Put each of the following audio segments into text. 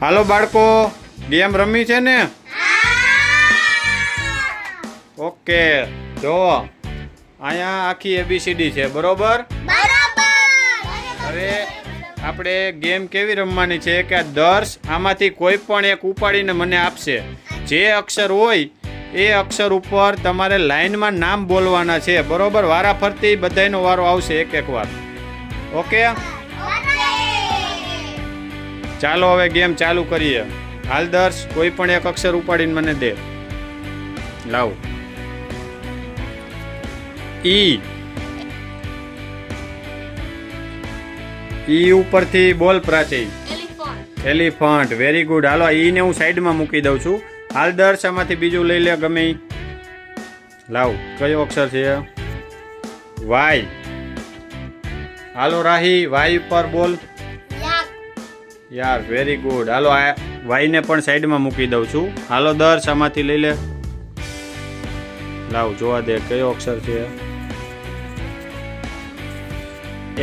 હાલો બાળકો ગેમ રમી છે ને? ઓકે જો અહીંયા આખી એબીસીડી છે બરોબર? હવે આપણે ગેમ કેવી રમવાની છે કે દર્શ આમાંથી કોઈ પણ એક ઉપાડીને મને આપશે. જે અક્ષર હોય એ અક્ષર ઉપર તમારે લાઈનમાં નામ બોલવાના છે. બરોબર? વારા ફરતી બધાયનો વારો આવશે એક એક વાર. ઓકે? ચાલો હવે ગેમ ચાલુ કરીએ. હાલ દર્શ, કોઈ પણ એક અક્ષર ઉપાડીને મને દે. લાવ. ઈ. ઈ ઉપરથી બોલ પ્રાચી. એલિફન્ટ. Very good. હાલો ઈને હું સાઈડમાં મૂકી દઉં છું. હાલ દર્શ, આમાંથી બીજું લઈ લે ગમે. લાવ, કયો અક્ષર છે? વાય. હાલો, રાહી, વાય ઉપર બોલ. યાર વેરી ગુડ હાલો આ વાયને પણ સાઈડમાં મૂકી દઉં છું. હાલો દર્શ આમાંથી લઈ લે. લાવ જોવા દે કયો અક્ષર છે?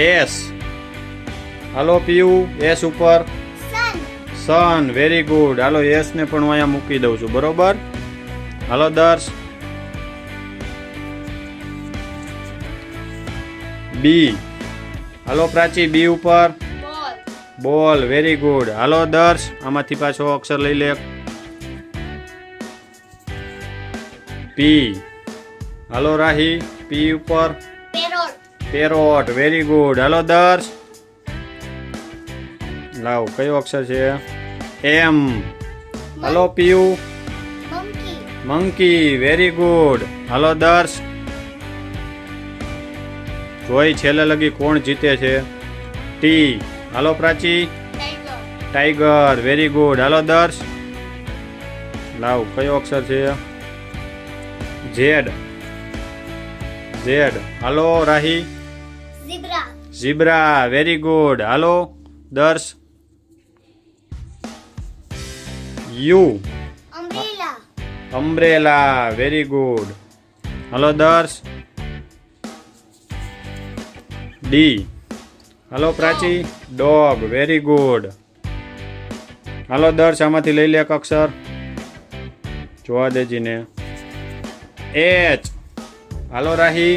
એસ હાલો પીયુ એસ ઉપર. સન વેરી ગુડ હાલો એસ ને પણ હું અહીંયા મૂકી દઉં છું બરોબર? હાલો દર્શ બી હાલો પ્રાચી બી ઉપર. બોલ વેરી ગુડ હાલો દર્શ આમાંથી પાછો અક્ષર લઈ લે. પી હાલો રાહી પી ઉપર. પેરોટ વેરી ગુડ હાલો દર્શ. લાવ કયો અક્ષર છે? એમ હાલો પીયુ મંકી વેરી ગુડ હાલો દર્શ. જોઈ છેલ્લે લગી કોણ જીતે છે? ટી હાલો પ્રાચી. ટાઈગર વેરી ગુડ હાલો દર્શ. લાવ કયો અક્ષર છે? ઝેડ ઝેડ હાલો રાહી. ઝીબ્રા વેરી ગુડ હાલો Darsh. U umbrella very good હાલો દર્શ. ડી હાલો પ્રાચી ડોગ વેરી ગુડ હાલો દર્શ આમાંથી લઈ લે એક અક્ષર જોવા દેજીને એચ હાલો રાહી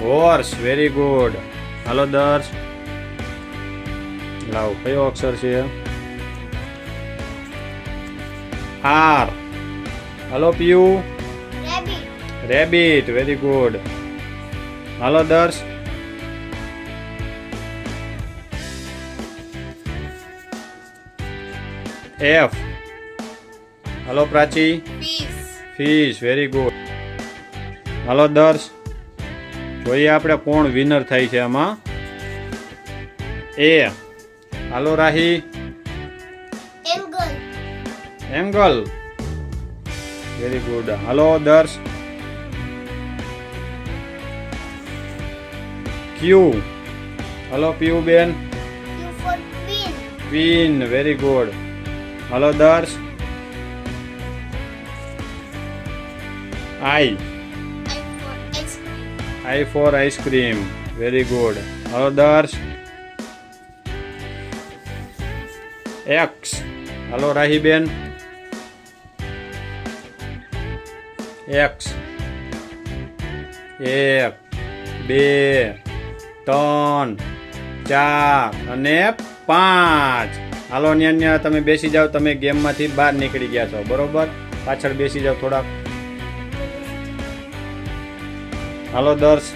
હોર્સ વેરી ગુડ હાલો દર્શ લાવ કયો અક્ષર છે આર હાલો પીયુ રેબિટ વેરી ગુડ હાલો દર્શ એફ હલો પ્રાચી ફિશ વેરી ગુડ હલો દર્શ જોઈએ આપણે કોણ વિનર થાય છે આમાં? એ હાલો રાહી એંગલ વેરી ગુડ હાલો દર્શ ક્યુ હાલો પ્યુ બેન queen very good hello Darsh I I for ice cream very good હલો દર્શ એક્સ હલો રાહીબેન એક્સ એક બે ત્રણ ચાર અને પાંચ હાલો ન્યા ન્યા તમે બેસી જાઓ તમે ગેમમાંથી બહાર નીકળી ગયા છો બરોબર? પાછળ બેસી જાઓ થોડાક. હાલો દર્શ.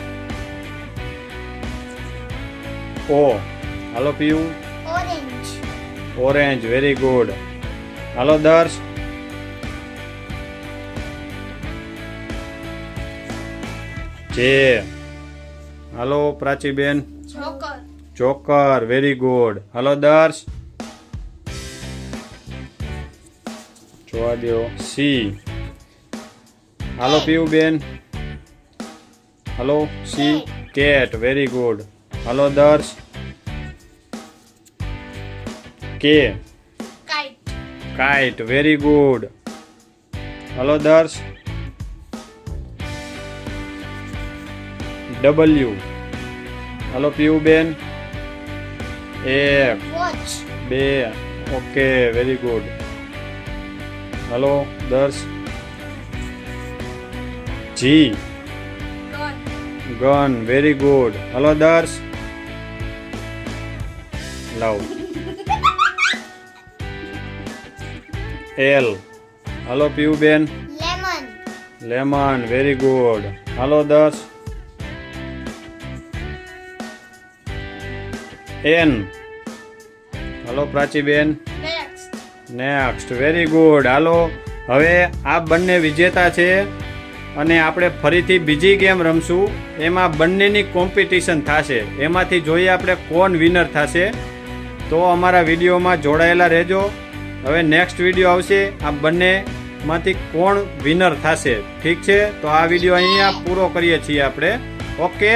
ઓ હાલો પીયુ. ઓરેન્જ વેરી ગુડ હાલો દર્શ. જે. હાલો પ્રાચીબેન. જોકર વેરી ગુડ હાલો દર્શ. જોવા દો સી હાલો પીયુબેન હાલો સી કેટ વેરી ગુડ હાલો Darsh K kite very good હલો દર્શ ડબલ્યુ હલો પીયુબેન એક વોચ બે okay very good hello, Darsh. G. Gun very good હલો, દર્શ. લવ. એલ હલો, પીયુબેન. લેમન લેમન વેરી ગુડ હલો, દર્શ. એન હલો, પ્રાચીબેન. નેક્સ્ટ વેરી ગુડ હાલો, હવે આ બંને વિજેતા છે અને આપણે ફરીથી બીજી ગેમ રમશું. એમાં બંનેની કોમ્પિટિશન થશે. એમાંથી જોઈએ આપણે કોણ વિનર થશે. તો અમારા વિડીયોમાં જોડાયેલા રહેજો. હવે નેક્સ્ટ વીડિયો આવશે. આ બંનેમાંથી કોણ વિનર થશે. ઠીક છે? તો આ વીડિયો અહીંયા પૂરો કરીએ છીએ આપણે. ઓકે